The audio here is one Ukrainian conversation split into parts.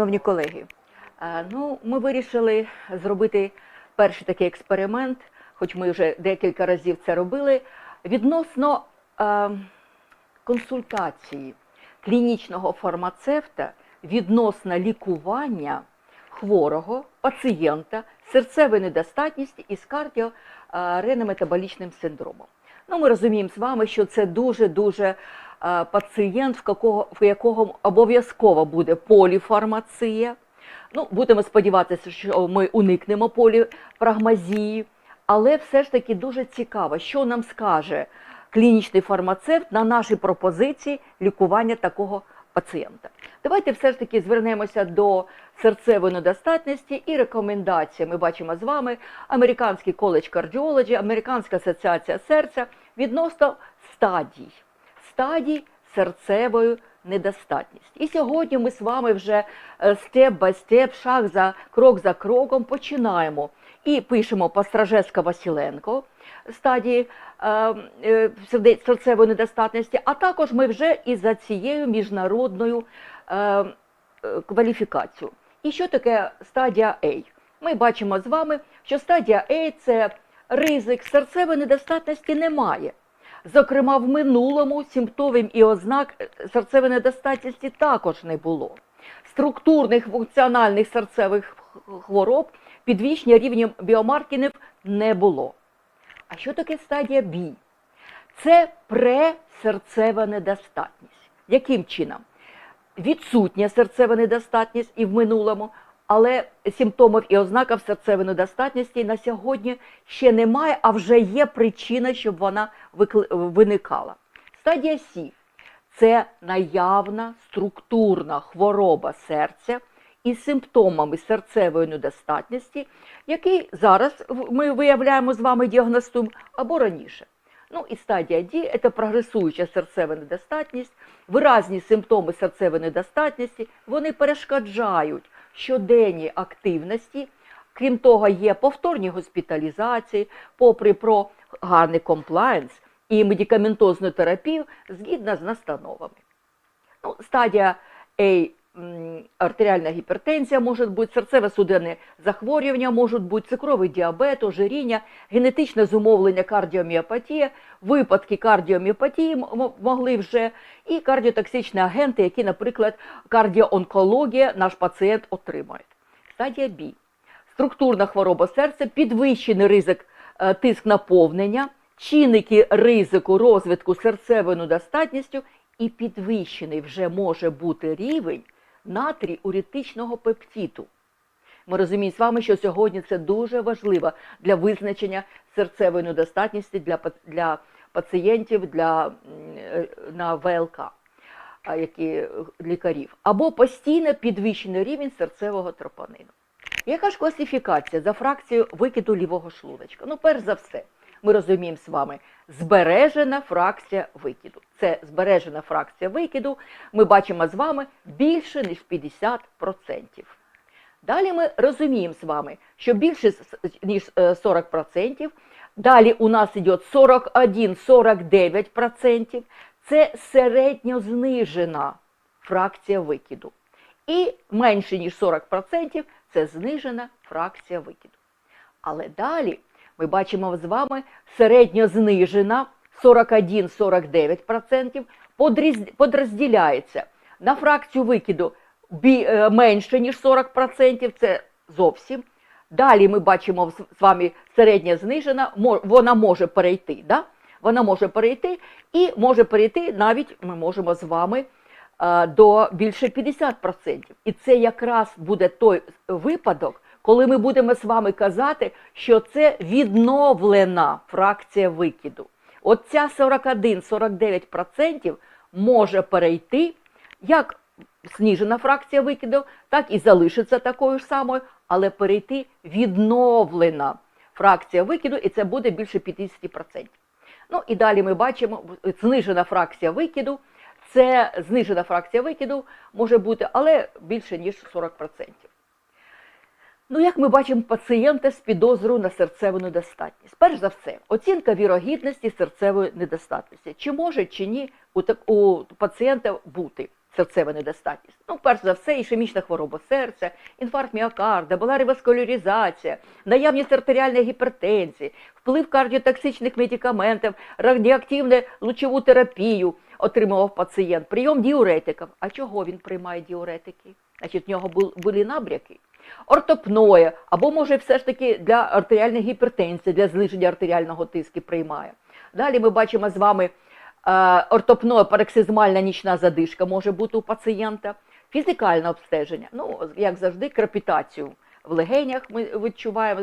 Шановні колеги, е, ну, ми вирішили зробити перший такий експеримент, хоч ми вже декілька разів це робили, відносно е, консультації клінічного фармацевта відносно лікування хворого пацієнта з серцевою недостатністю із кардіоренометаболічним синдромом. Ну, ми розуміємо з вами, що це дуже-дуже е, пацієнт, в якого, в якого обов'язково буде поліфармація. Ну, будемо сподіватися, що ми уникнемо поліпрагмазії, але все ж таки дуже цікаво, що нам скаже клінічний фармацевт на наші пропозиції лікування такого пацієнта. Давайте все ж таки звернемося до серцевої недостатності і рекомендації. Ми бачимо з вами Американський коледж кардіології, Американська асоціація серця відносно стадій, стадій серцевої недостатності. І сьогодні ми з вами вже степ бай степ, шаг за крок за кроком починаємо і пишемо Пастражеска Василенко стадії е, е, серцевої недостатності, а також ми вже і за цією міжнародною е, кваліфікацією. І що таке стадія А? Ми бачимо з вами, що стадія А це ризик серцевої недостатності немає. Зокрема, в минулому симптомів і ознак серцевої недостатності також не було. Структурних функціональних серцевих хвороб підвищення рівня біомаркерів не було. А що таке стадія Б? Це пресерцева недостатність. Яким чином? Відсутня серцева недостатність і в минулому, але симптомів і ознаків серцевої недостатності на сьогодні ще немає, а вже є причина, щоб вона виникала. Стадія С це наявна структурна хвороба серця із симптомами серцевої недостатності, який зараз ми виявляємо з вами діагностуємо або раніше. Ну і стадія D – це прогресуюча серцева недостатність, виразні симптоми серцевої недостатності, вони перешкоджають щоденній активності. Крім того, є повторні госпіталізації, попри про гарний комплаєнс і медикаментозну терапію згідно з настановами. Ну, стадія Артеріальна гіпертензія може бути, серцево-судинне захворювання можуть бути, цукровий діабет, ожиріння, генетичне зумовлення кардіоміопатія, випадки кардіоміопатії могли вже, і кардіотоксичні агенти, які, наприклад, кардіоонкологія наш пацієнт отримає. Стадія Б. Структурна хвороба серця, підвищений ризик е, тиск наповнення, чинники ризику розвитку серцевою недостатністю і підвищений вже може бути рівень натріурітичного пептиду. Ми розуміємо з вами, що сьогодні це дуже важливо для визначення серцевої недостатності для, для пацієнтів для, е, на ВЛК, які е, лікарів, або постійно підвищений рівень серцевого тропонину. Яка ж класифікація за фракцією викиду лівого шлуночка? Ну, перш за все, ми розуміємо з вами збережена фракція викиду. Це збережена фракція викиду. Ми бачимо з вами більше ніж 50%. Далі ми розуміємо з вами, що більше ніж е, 40%. Далі у нас йде 41-49%. Це середньо знижена фракція викиду. І менше ніж 40% це знижена фракція викиду. Але далі ми бачимо з вами середньо знижена 41-49%, подрозділяється на фракцію викиду е, менше, ніж 40%, це зовсім. Далі ми бачимо з вами середня знижена, вона може перейти. Да? Вона може перейти і може перейти навіть ми можемо з вами е, до більше 50%. І це якраз буде той випадок, коли ми будемо з вами казати, що це відновлена фракція викиду. От ця 41-49% може перейти як знижена фракція викиду, так і залишиться такою ж самою, але перейти відновлена фракція викиду, і це буде більше 50%. Ну і далі ми бачимо знижена фракція викиду. Це знижена фракція викиду може бути, але більше ніж 40%. Ну, як ми бачимо, пацієнта з підозрою на серцеву недостатність. Перш за все, оцінка вірогідності серцевої недостатності. Чи може чи ні у, так- у пацієнта бути серцева недостатність? Ну, перш за все, ішемічна хвороба серця, інфаркт міокарда, була реваскуляризація, наявність артеріальної гіпертензії, вплив кардіотоксичних медикаментів, радіоактивну лучову терапію отримував пацієнт, прийом діуретиків. А чого він приймає діуретики? Значить, в нього були набряки. Ортопноє, або може все ж таки для артеріальної гіпертензії, для зниження артеріального тиску приймає. Далі ми бачимо з вами е, ортопноє парексизмальна нічна задишка може бути у пацієнта, фізикальне обстеження, ну, як завжди, крепітацію в легенях ми відчуваємо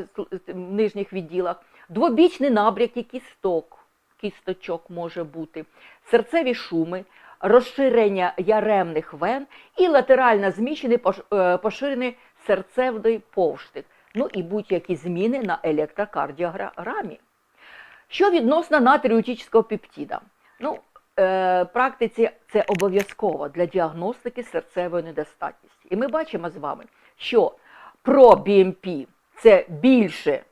в нижніх відділах, двобічний набряк і кісток, кісточок може бути, серцеві шуми, розширення яремних вен і латерально зміщений е, поширений серцевий повштик, ну і будь-які зміни на електрокардіограмі. Що відносно натріутічного пептида? Ну, е, практиці це обов'язково для діагностики серцевої недостатності. І ми бачимо з вами, що про BMP це більше,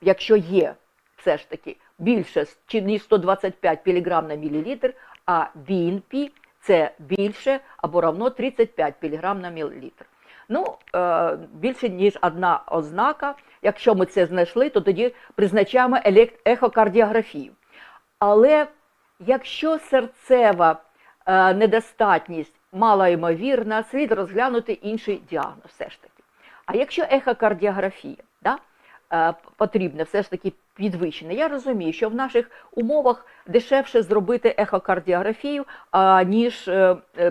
якщо є все ж таки більше ніж 125 мг на мілілітр, а BNP це більше або равно 35 мг на мілілітр. Ну, е, більше ніж одна ознака. Якщо ми це знайшли, то тоді призначаємо ехокардіографію. Але якщо серцева е, недостатність малоймовірна, слід розглянути інший діагноз все ж таки. А якщо ехокардіографія да, е, потрібна все ж таки підвищена, я розумію, що в наших умовах дешевше зробити ехокардіографію, ніж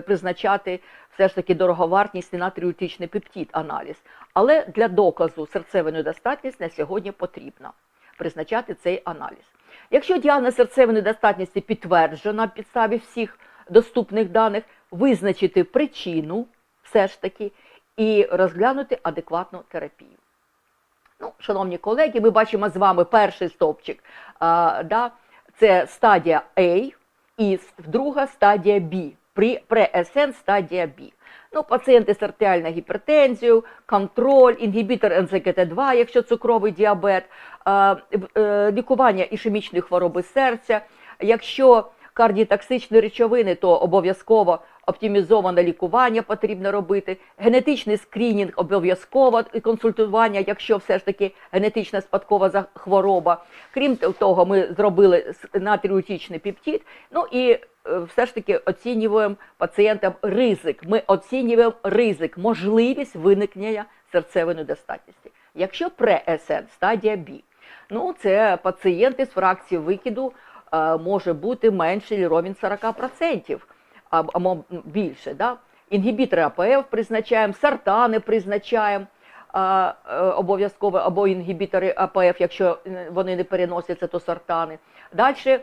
призначати все ж таки дороговартісний натріутичний пептид аналіз. Але для доказу серцевої недостатності на сьогодні потрібно призначати цей аналіз. Якщо діагноз серцевої недостатності підтверджено на підставі всіх доступних даних, визначити причину все ж таки і розглянути адекватну терапію. Ну, шановні колеги, ми бачимо з вами перший стовпчик. А, да, це стадія А і друга стадія Б. При pre стадія Б. Ну, пацієнти з артеріальною гіпертензією, контроль, інгібітор НЗКТ2, якщо цукровий діабет, а, е, лікування ішемічної хвороби серця. Якщо кардіотоксичні речовини, то обов'язково оптимізоване лікування потрібно робити, генетичний скринінг обов'язково і консультування, якщо все ж таки генетична спадкова хвороба. Крім того, ми зробили натріутичний пептид, ну і е, все ж таки оцінюємо пацієнтам ризик. Ми оцінюємо ризик, можливість виникнення серцевої недостатності. Якщо пре-СН, стадія Б, ну це пацієнти з фракцією викиду е, може бути менше рівень 40% або більше. Да? Інгібітори АПФ призначаємо, сартани призначаємо е, обов'язково, або інгібітори АПФ, якщо е, вони не переносяться, то сартани. Далі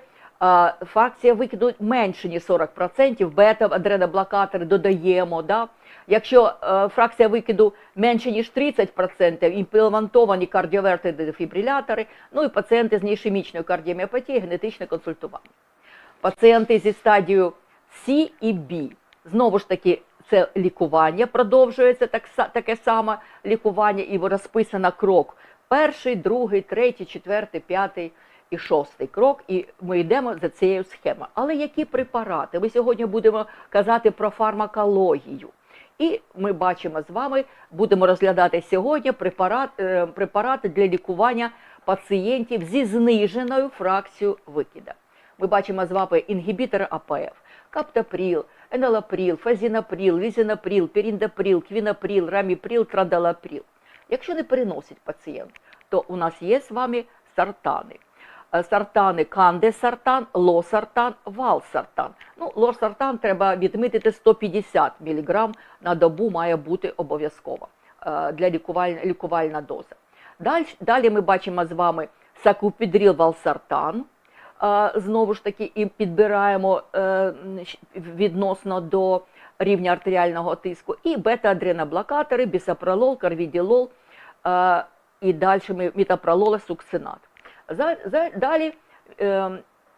фракція викиду менше, ніж 40%, бета-адреноблокатори додаємо. Да? Якщо е, фракція викиду менше, ніж 30%, імплементовані кардіовертики дефібрилятори, ну і пацієнти з неішемічною кардіоміопатією, генетичне консультування. Пацієнти зі стадією С і Б. Знову ж таки, це лікування продовжується так, таке саме лікування, і розписано крок. Перший, другий, третій, четвертий, п'ятий і шостий крок, і ми йдемо за цією схемою. Але які препарати? Ми сьогодні будемо казати про фармакологію. І ми бачимо з вами, будемо розглядати сьогодні препарат, е, препарати для лікування пацієнтів зі зниженою фракцією викида. Ми бачимо з вами інгібітори АПФ, каптопріл, енолапріл, фазінапріл, лізінапріл, піріндапріл, квінапріл, раміпріл, традалапріл. Якщо не переносить пацієнт, то у нас є з вами сартани. Е, Сартани кандесартан, лосартан, валсартан. Ну, лосартан треба відмітити 150 мг на добу має бути обов'язково е, для лікувальна, лікувальна доза. Далі, далі ми бачимо з вами сакупідріл валсартан. Е, Знову ж таки, і підбираємо відносно до рівня артеріального тиску. І бета-адреноблокатори, бісопролол, карвіділол і далі мітапролол, сукцинат. Далі е,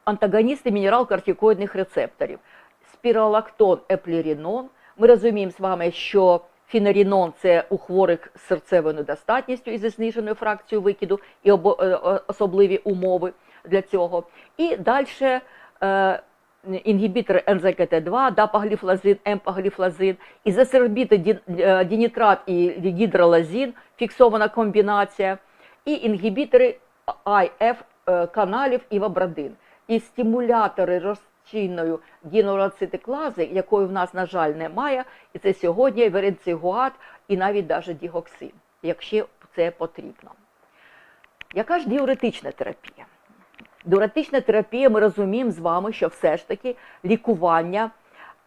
антагоністи мінерал-кортикоїдних рецепторів. Спіролактон, еплірінон. Ми розуміємо з вами, що фінарінон це у хворих з серцевою недостатністю і зі зниженою фракцією викиду, і е, особливі умови для цього. І далі е, інгібітори НЗКТ2, дапагліфлазин, емпагліфлазин, ізосербіти, е, дінітрат і гідролазин, фіксована комбінація, і інгібітори IF е, каналів і вабрадин. І стимулятори розчинною гінолацитиклази, якої в нас, на жаль, немає, і це сьогодні веренцигуат і навіть даже дігоксин, якщо це потрібно. Яка ж діуретична терапія? Диуретична терапія, ми розуміємо з вами, що все ж таки лікування,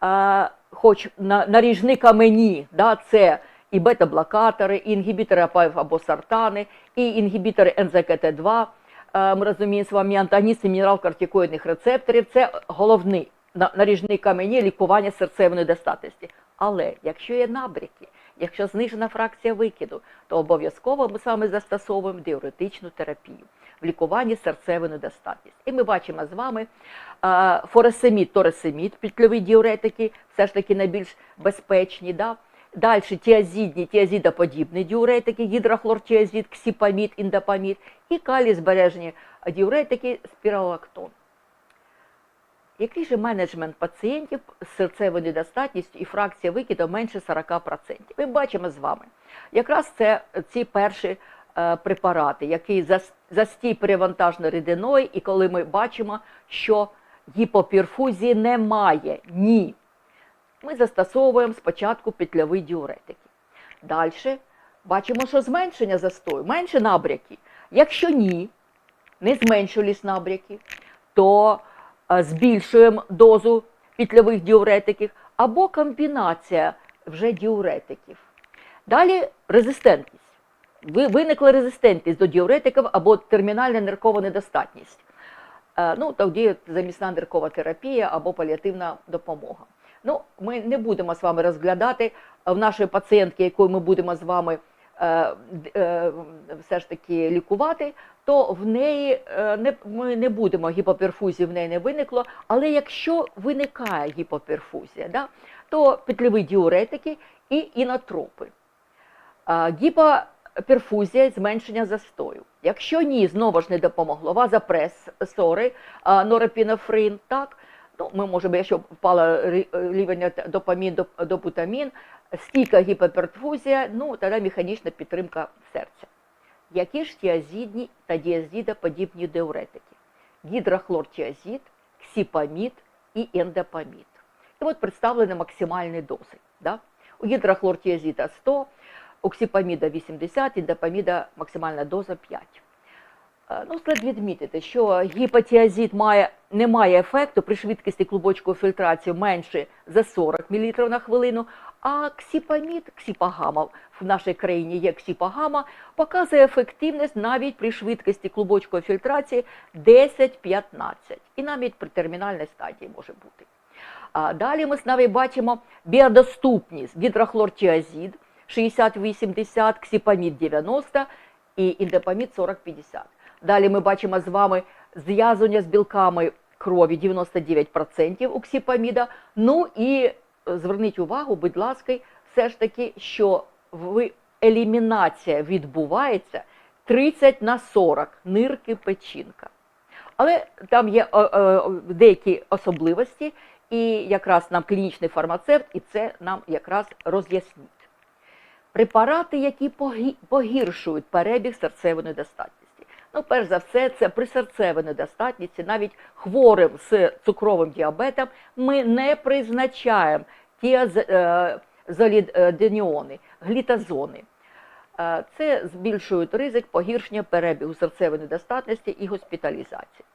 е, хоч на, наріжні камені, да, це і бета-блокатори, і інгібітори АПФ або сартани, і інгібітори НЗКТ2, е, ми розуміємо з вами антагоністи мінерал-кортикоїдних рецепторів, це головний на- наріжні камені лікування серцевої недостатності. Але якщо є набряки, якщо знижена фракція викиду, то обов'язково ми з вами застосовуємо диуретичну терапію в лікуванні серцевої недостатності. І ми бачимо з вами е, форесемід, торесемід, петльові діуретики, все ж таки найбільш безпечні. Да? Далі тіазідні, тіазідоподібні діуретики, гідрохлортіазід, ксіпамід, індопамід і калій збережені діуретики, спіралактон. Який же менеджмент пацієнтів з серцевою недостатністю і фракція викиду менше 40%? Ми бачимо з вами. Якраз це ці перші е, препарати, які застій перевантажно рідиною, і коли ми бачимо, що гіпоперфузії немає, ні. Ми застосовуємо спочатку петльові діуретики. Далі бачимо, що зменшення застою, менше набряки. Якщо ні, не зменшились набряки, то е, збільшуємо дозу петльових діуретиків або комбінація вже діуретиків. Далі резистентність. Ви- Виникла резистентність до діуретиків або термінальна ниркова недостатність. Е, Ну, тоді замісна ниркова терапія або паліативна допомога. Ну, ми не будемо з вами розглядати е, в нашої пацієнтки, яку ми будемо з вами е, е, все ж таки лікувати, то в неї не, ми не будемо гіпоперфузії, в неї не виникло. Але якщо виникає гіпоперфузія, да, то петльові діуретики і інотропи. Гіпоперфузія, зменшення застою. Якщо ні, знову ж не допомогло, вазопресори, а, норепінофрин, так, ну, ми можемо, якщо впала рі- рівень допамін, доп- допутамін, стійка гіпоперфузія, ну, тоді механічна підтримка серця. Які ж тіазідні та діазідоподібні диуретики? Гідрохлортіазід, ксіпамід і ендопамід. І от представлені максимальні дози. Да? У гідрохлортіазіда 100, у ксіпаміда 80, індопаміда максимальна доза 5. Е, Ну, слід відмітити, що гіпотіазид має, не має ефекту при швидкості клубочкової фільтрації менше за 40 мл на хвилину, а ксіпамід, ксіпагама, в нашій країні є ксіпагама, показує ефективність навіть при швидкості клубочкової фільтрації 10-15. І навіть при термінальній стадії може бути. А далі ми з вами бачимо біодоступність гідрохлортіазид 60-80, ксіпамід 90 і індопамід 40-50. Далі ми бачимо з вами зв'язання з білками крові 99% у ксіпаміда. Ну і е, зверніть увагу, будь ласка, все ж таки, що ви, елімінація відбувається 30 на 40 нирки печінка. Але там є е, е, деякі особливості, і якраз нам клінічний фармацевт, і це нам якраз роз'яснить. Препарати, які погіршують перебіг серцевої недостатності. Ну, перш за все, це при серцевій недостатності, навіть хворим з цукровим діабетом, ми не призначаємо тіазоліденіони, глітазони. Е, Це збільшує ризик погіршення перебігу серцевої недостатності і госпіталізації.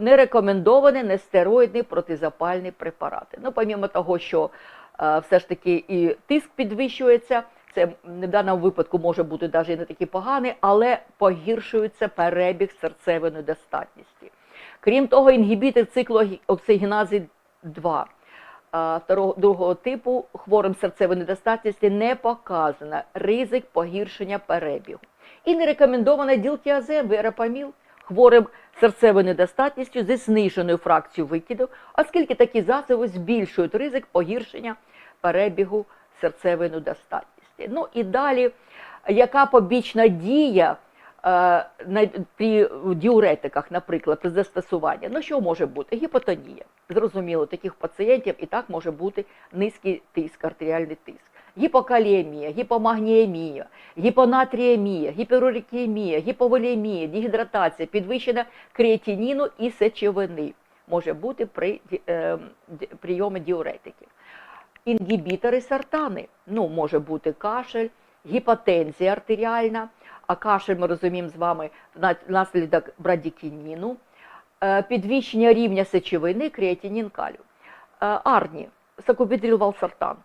Не рекомендовані нестероїдні протизапальні препарати. Ну, помімо того, що е, все ж таки і тиск підвищується, це в даному випадку може бути навіть не такий поганий, але погіршується перебіг серцевої недостатності. Крім того, інгібітор циклу оксигенази 2 второго, другого типу хворим серцевої недостатності не показано ризик погіршення перебігу. І не рекомендовано ділтіазем, верапаміл хворим серцевою недостатністю зі зниженою фракцією викиду, оскільки такі засоби збільшують ризик погіршення перебігу серцевої недостатності. Ну і далі, яка побічна дія е, при діуретиках, наприклад, при застосуванні. Ну, що може бути? Гіпотонія. Зрозуміло, таких пацієнтів і так може бути низький тиск, артеріальний тиск. Гіпокалемія, гіпомагніемія, гіпонатріемія, гіперурикемія, гіповолемія, дегідратація, підвищення креатиніну і сечовини може бути при е, прийомі діуретиків. Інгібітори сартани, ну, може бути кашель, гіпотензія артеріальна, а кашель ми розуміємо з вами на- внаслідок брадікініну, е, підвищення рівня сечовини, креатинін калію. Е, Арні, сакубідрил валсартан.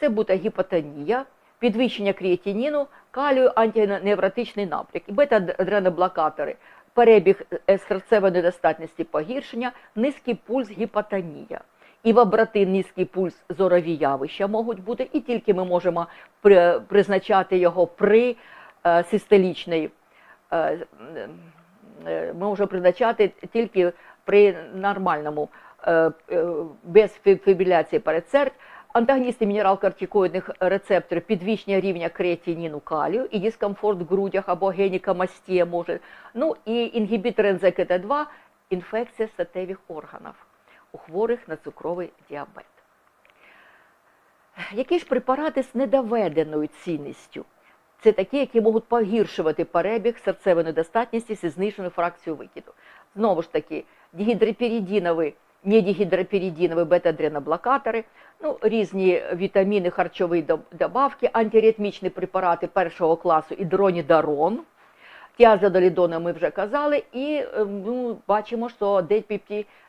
Це буде гіпотонія, підвищення креатиніну, калію, антиневротичний напряк. Бета-адреноблокатори, перебіг е, серцевої недостатності погіршення, низький пульс, гіпотонія. І в обрати низький пульс зорові явища можуть бути, і тільки ми можемо при- призначати його при е, систолічній, е, е, ми можемо призначати тільки при нормальному, без фі- фібриляції передсердь, антагоністи мінерал-кортикоїдних рецепторів, підвищення рівня креатиніну калію і дискомфорт в грудях або генікомастія може. Ну і інгібітор НЗКТ2, інфекція статевих органів у хворих на цукровий діабет. Які ж препарати з недоведеною цінністю? Це такі, які можуть погіршувати перебіг серцевої недостатності зі зниженою фракцією викиду. Знову ж таки, дігідроперидінові, недігідроперидінові бета-адреноблокатори, ну, різні вітаміни, харчові доб- добавки, антиритмічні препарати першого класу і дронідарон. Тіазодолідони ми вже казали, і е, ну, бачимо, що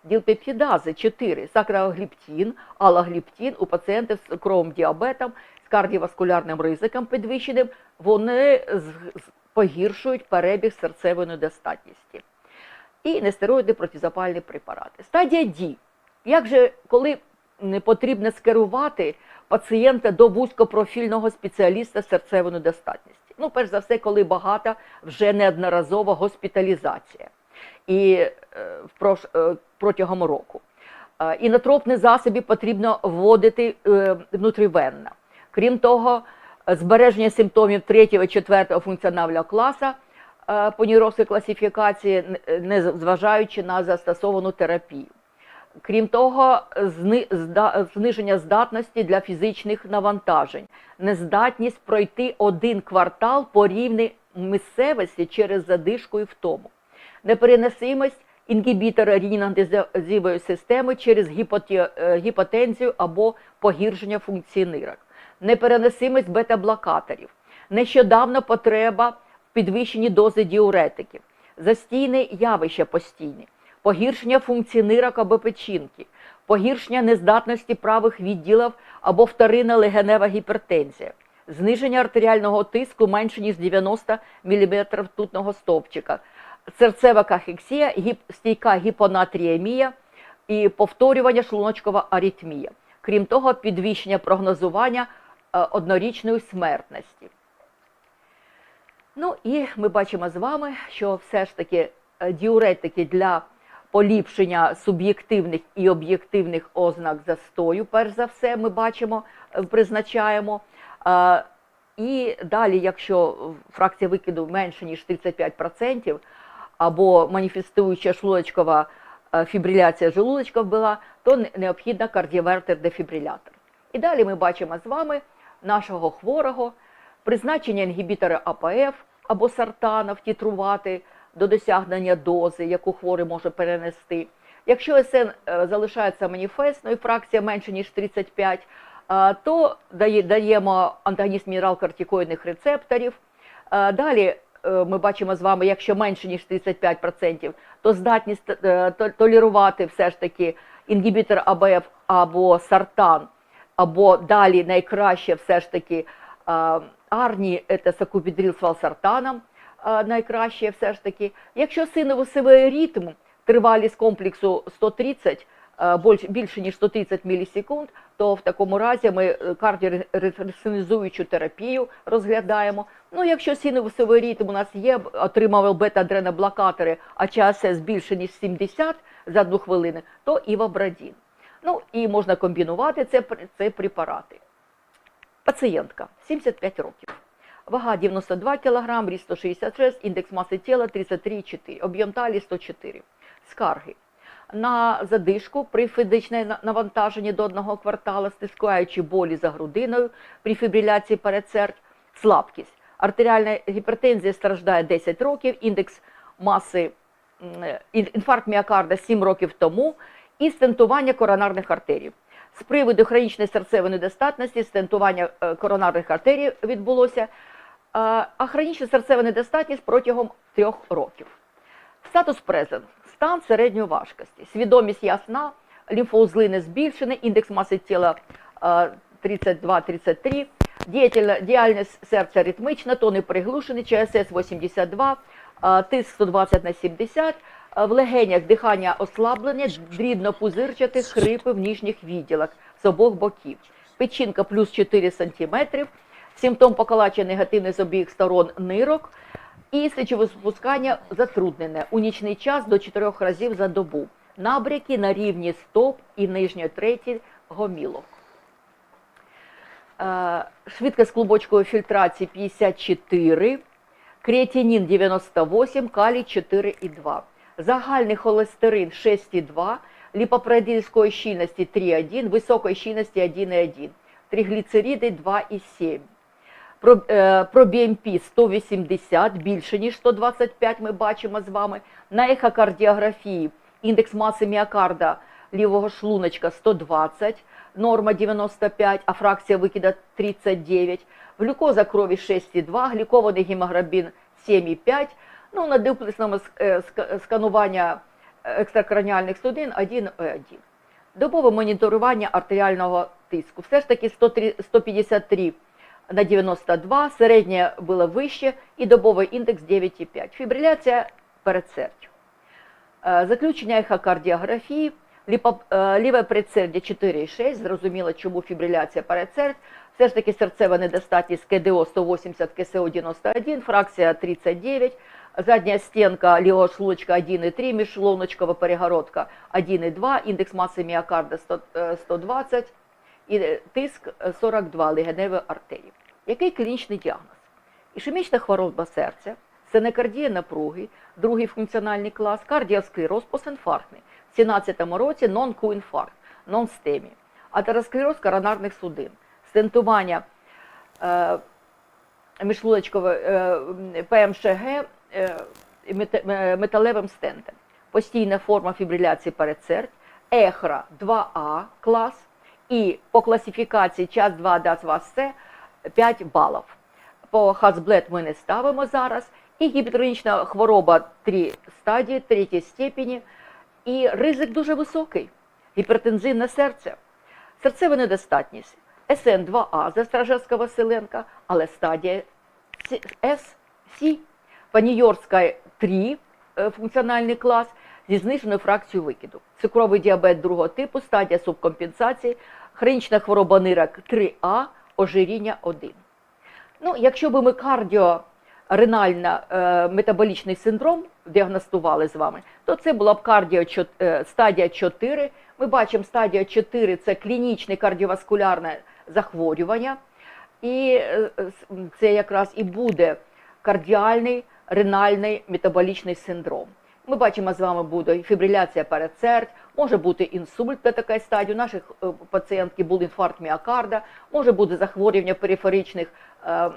ділпептидази 4, сакрагліптин, алогліптин у пацієнтів з цукровим діабетом, з кардіоваскулярним ризиком підвищеним, вони погіршують перебіг серцевої недостатності. І нестероїди протизапальні препарати. Стадія D. Як же, коли не потрібно скерувати пацієнта до вузькопрофільного спеціаліста серцевої недостатності? Ну, перш за все, коли багата вже неодноразова госпіталізація і е, е, протягом року. Е, Інотропні засоби потрібно вводити внутрівенно. Крім того, збереження симптомів 3-4 функціонального класу по класифікації, не зважаючи на застосовану терапію. Крім того, зниження здатності для фізичних навантажень, нездатність пройти один квартал по рівні місцевості через задишку і втому, непереносимость інгібітора рініндезивої системи через е, гіпотензію або погіршення функції нирок, непереносимість бета-блокаторів, нещодавно потреба в підвищенні дози діуретиків, застійне явище постійне, погіршення функції нирок або печінки, погіршення нездатності правих відділів або вторинна легенева гіпертензія, зниження артеріального тиску менше ніж 90 мм ртутного стовпчика, серцева кахексія, гіп, стійка гіпонатріемія і повторювання шлуночкова аритмія. Крім того, підвищення прогнозування е, однорічної смертності. Ну і ми бачимо з вами, що все ж таки е, діуретики для поліпшення суб'єктивних і об'єктивних ознак застою, перш за все, ми бачимо, е, призначаємо. Е, І далі, якщо фракція викиду менше ніж 35%, або маніфестуюча шлуночкова е, фібриляція желудочка була, то необхідна кардіовертер-дефібрилятор. І далі ми бачимо з вами нашого хворого, призначення інгібітора АПФ або сартана втітрувати до досягнення дози, яку хворий може перенести. Якщо СН е, залишається маніфестною, фракція менше ніж 35, е, то даємо антагоніст мінерал-кортикоїдних рецепторів. Е, Далі ми бачимо з вами, якщо менше ніж 35%, то здатність толерувати все ж таки інгібітор АБФ або сартан, або далі найкраще все ж таки арні це сакупідрил з валсартаном, найкраще все ж таки. Якщо синово-сивий ритм, тривалість комплексу 130, е, більше ніж 130 мілісекунд, то в такому разі ми е, кардіоресинізуючу терапію розглядаємо. Ну, якщо синово-сивий ритм у нас є, отримав бета-адреноблокатори, а час більше ніж 70 за одну хвилину, то івабрадін. Ну і можна комбінувати це, це препарати. Пацієнтка 75 років. Вага 92 кг, ріст 166, індекс маси тіла 33,4, об'єм талії 104. Скарги. На задишку при фізичному навантаженні до одного квартала, стискаючи болі за грудиною при фібриляції передсердь, слабкість. Артеріальна гіпертензія страждає 10 років, індекс маси е, ін- інфаркт міокарда 7 років тому і стентування коронарних артерій. З приводу хронічної серцевої недостатності стентування е, коронарних артерій відбулося, а хронічна серцева недостатність протягом трьох років. Статус презент. Стан середньої важкості. Свідомість ясна, лімфоузли не збільшені, індекс маси тіла е, 32-33, діятельна- діяльність серця ритмична, тони приглушені, ЧСС 82, е, тиск 120 на 70, е, в легенях дихання ослаблене, дрібно пузирчати, хрипи в ніжніх відділах з обох боків. Печінка плюс 4 см, симптом покалачення негативний з обох сторон нирок, і сечовиспускання затруднене у нічний час до 4 разів за добу. Набряки на рівні стоп і нижньої треті гомілок. Е, Швидкість клубочкової фільтрації 54, креатинін 98, калій 4,2. Загальний холестерин 6,2, ліпопротеїнської щільності 3,1, високої щільності 1,1, тригліцериди 2,7. Про, е, про BMP 180, більше ніж 125 ми бачимо з вами. На ехокардіографії індекс маси міокарда лівого шлуночка 120, норма 95, а фракція викида 39. Глюкоза крові 6,2, глікований гемоглобін 7,5. Ну, на дуплексному ск- е, ска- сканування екстракраніальних судин 1,1. Добове моніторування артеріального тиску. Все ж таки 153 на 92, середнє було вище і добовий індекс 9,5. Фібриляція передсердя. Е, Заключення ехокардіографії, ліве предсердя 4,6, зрозуміло, чому фібриляція передсердь. Все ж таки серцева недостатність КДО 180, КСО 91, фракція 39, задня стінка лівого шлуночка 1,3, міжшлуночкова перегородка 1,2, індекс маси міокарда 100, е, 120 і е, тиск е, 42 легеневої артерії. Який клінічний діагноз? Ішемічна хвороба серця, синекардія напруги, другий функціональний клас, кардіосклероз постінфарктний. В 17 році нон-ку-інфаркт, нон-стемі, атеросклероз коронарних судин, стентування е, міжшлуночкове е, ПМШГ е, е, металевим стентом, постійна форма фібриляції передсердь, ехра 2А клас і по класифікації час 2 дац вас С 5 балів. По Хазблет ми не ставимо зараз. І гіпертонічна хвороба 3 стадії, 3 степені. І ризик дуже високий. Гіпертензивне серце, серцева недостатність, СН2А Застражевська Василенка, але стадія С, С, С, Паніорська 3 е, функціональний клас зі зниженою фракцією викиду. Цукровий діабет другого типу, стадія субкомпенсації, хронічна хвороба нирок 3А, ожиріння 1. Ну, якщо би ми кардіоренально е, метаболічний синдром діагностували з вами, то це була б кардіо е, стадія 4. Ми бачимо, стадія 4 це клінічне кардіоваскулярне захворювання, і е, це якраз і буде кардіальний ренальний метаболічний синдром. Ми бачимо, з вами буде фібриляція передсердь, може бути інсульт на такій стадії. У наших е, пацієнтки був інфаркт міокарда, може бути захворювання периферичних е, е,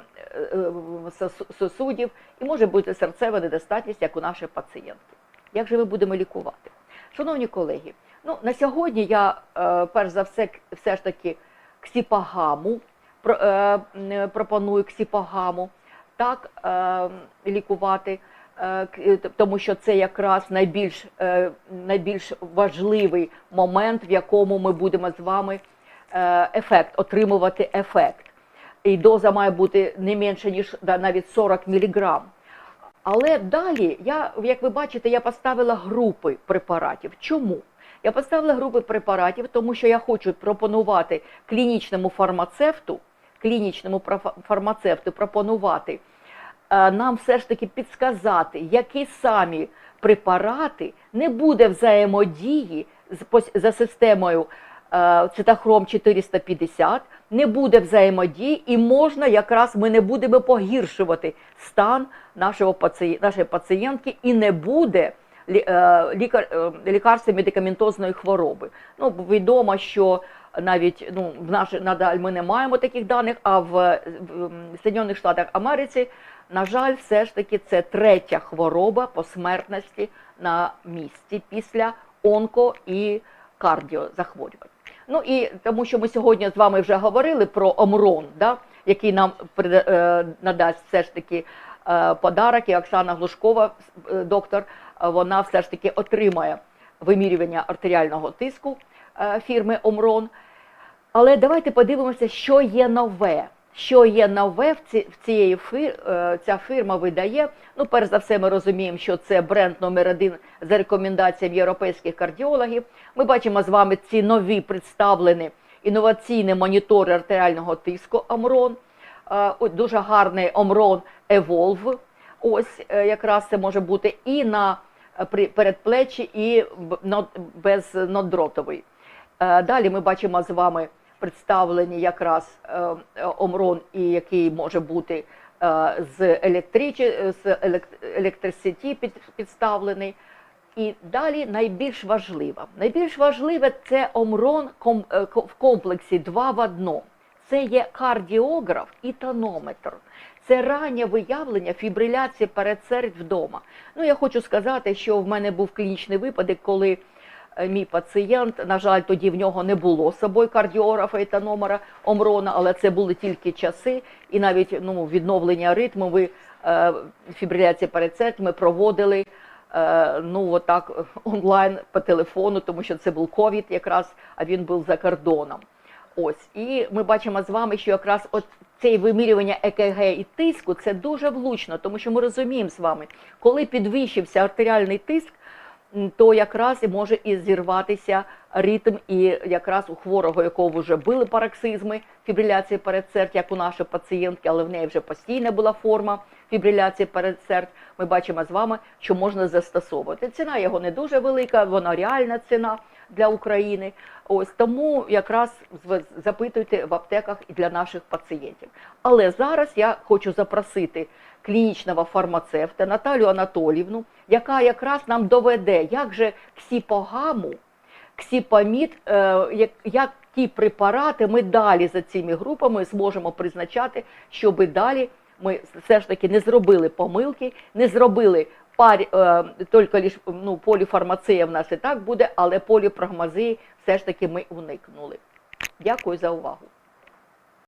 сос- сосудів і може бути серцева недостатність, як у нашої пацієнтки. Як же ми будемо лікувати? Шановні колеги, ну на сьогодні я перш за все все ж таки ксіпагаму пропоную ксіпагаму так лікувати, тому що це якраз найбільш, е, найбільш важливий момент, в якому ми будемо з вами е, ефект, отримувати ефект. І доза має бути не менше, ніж навіть 40 мг. Але далі, я, як ви бачите, я поставила групи препаратів. Чому? Я поставила групи препаратів, тому що я хочу пропонувати клінічному фармацевту, клінічному фармацевту пропонувати е, нам все ж таки підсказати, які самі препарати не буде взаємодії за системою е, цитахром 450 не буде взаємодії, і можна якраз ми не будемо погіршувати стан нашого паці... нашої пацієнтки і не буде е, лікар... е, лікарства медикаментозної хвороби. Ну, відомо, що навіть ну, в наш, надаль ми не маємо таких даних, а в, в Соединених Штатах Америці, на жаль, все ж таки це третя хвороба по смертності на місці після онко і кардіозахворювань. Ну і тому, що ми сьогодні з вами вже говорили про Омрон, да, який нам е, надасть все ж таки е, подарок, і Оксана Глушкова, е, доктор, вона все ж таки отримає вимірювання артеріального тиску фірми Омрон. Але давайте подивимося, що є нове. Що є нове в ці в цієї фир, е, ця фірма видає. Ну, перш за все, ми розуміємо, що це бренд номер один за рекомендаціями європейських кардіологів. Ми бачимо з вами ці нові представлені інноваційні монітори артеріального тиску Омрон. Е, Дуже гарний Омрон Evolve. Ось е, якраз це може бути і на передплечі, і без ноддротовий. Далі ми бачимо з вами представлені якраз е, Омрон, і який може бути е, з електричі, з елект- під, підставлений. І далі найбільш важливе. Найбільш важливе це Омрон е, в комплексі два в одному. Це є кардіограф і тонометр. Це раннє виявлення фібриляції передсердь вдома. Ну, я хочу сказати, що в мене був клінічний випадок, коли мій пацієнт, на жаль, тоді в нього не було з собою кардіографа і тономера Омрона, але це були тільки часи, і навіть ну, відновлення ритму, ви, е, фібриляції передсердь ми проводили е, ну, отак е, онлайн по телефону, тому що це був ковід якраз, а він був за кордоном. Ось, і ми бачимо з вами, що якраз от це вимірювання ЕКГ і тиску це дуже влучно, тому що ми розуміємо з вами, коли підвищився артеріальний тиск, то якраз і може і зірватися ритм, і якраз у хворого, якого вже були пароксизми, фібриляції передсердь, як у нашої пацієнтки, але в неї вже постійна була форма фібриляції передсердь. Ми бачимо з вами, що можна застосовувати. Ціна його не дуже велика, вона реальна ціна для України. Ось тому якраз запитуйте в аптеках і для наших пацієнтів. Але зараз я хочу запросити клінічного фармацевта Наталю Анатолівну, яка якраз нам доведе, як же ксіпогаму, ксіпамід, е, як, як ті препарати ми далі за цими групами зможемо призначати, щоб далі ми все ж таки не зробили помилки, не зробили парі, е, тільки лиш, ну, поліфармація в нас і так буде, але поліпрагмазії все ж таки ми уникнули. Дякую за увагу.